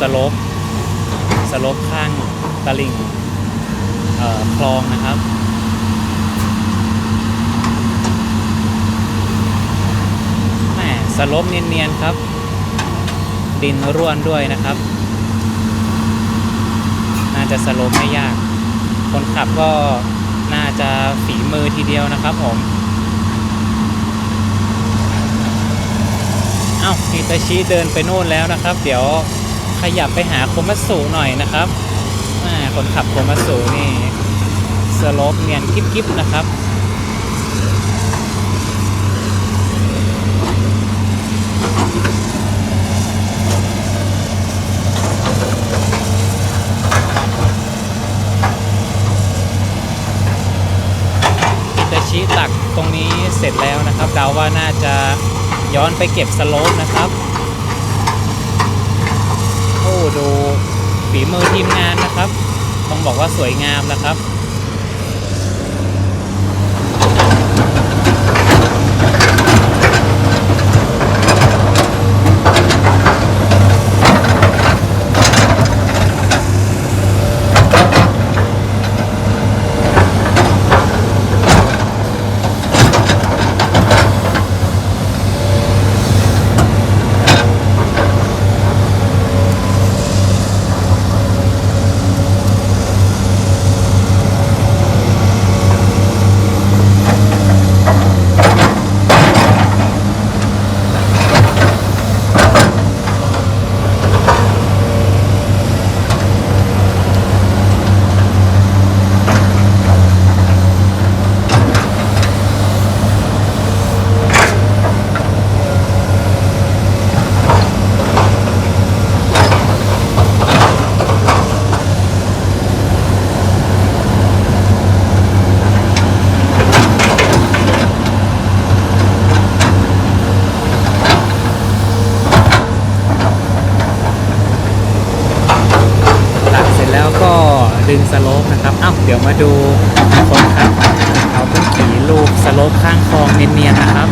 สโซดึงสลปสลปข้างตลิ่งคลองนะครับ แหมสลปเนียนๆครับ ดินร่วนด้วยนะครับ น่าจะสลปไม่ยาก คนขับก็น่าจะฝีมือทีเดียวนะครับผมเอ้าฮิตาชิเดินไปโน่นแล้วนะครับ เดี๋ยว ขยับไปหาโคมัตสุหน่อยนะครับอ่าคนขับโคมัสุนี่สโลปเนียนกิ๊บๆนะครับฮิตาชิตักตรงนี้เสร็จแล้วนะครับเดาว่าน่าจะย้อนไปเก็บสโลปนะครับ ดูฝีมือทีมงานนะครับ ต้องบอกว่าสวยงามนะครับ ตักเสร็จแล้วก็ดึง สโลปนะครับอ้าวเดี๋ยวมาดูคนขับเขาเพิ่งขี่ลูกสโลปข้างคลองเนียนๆนะครับ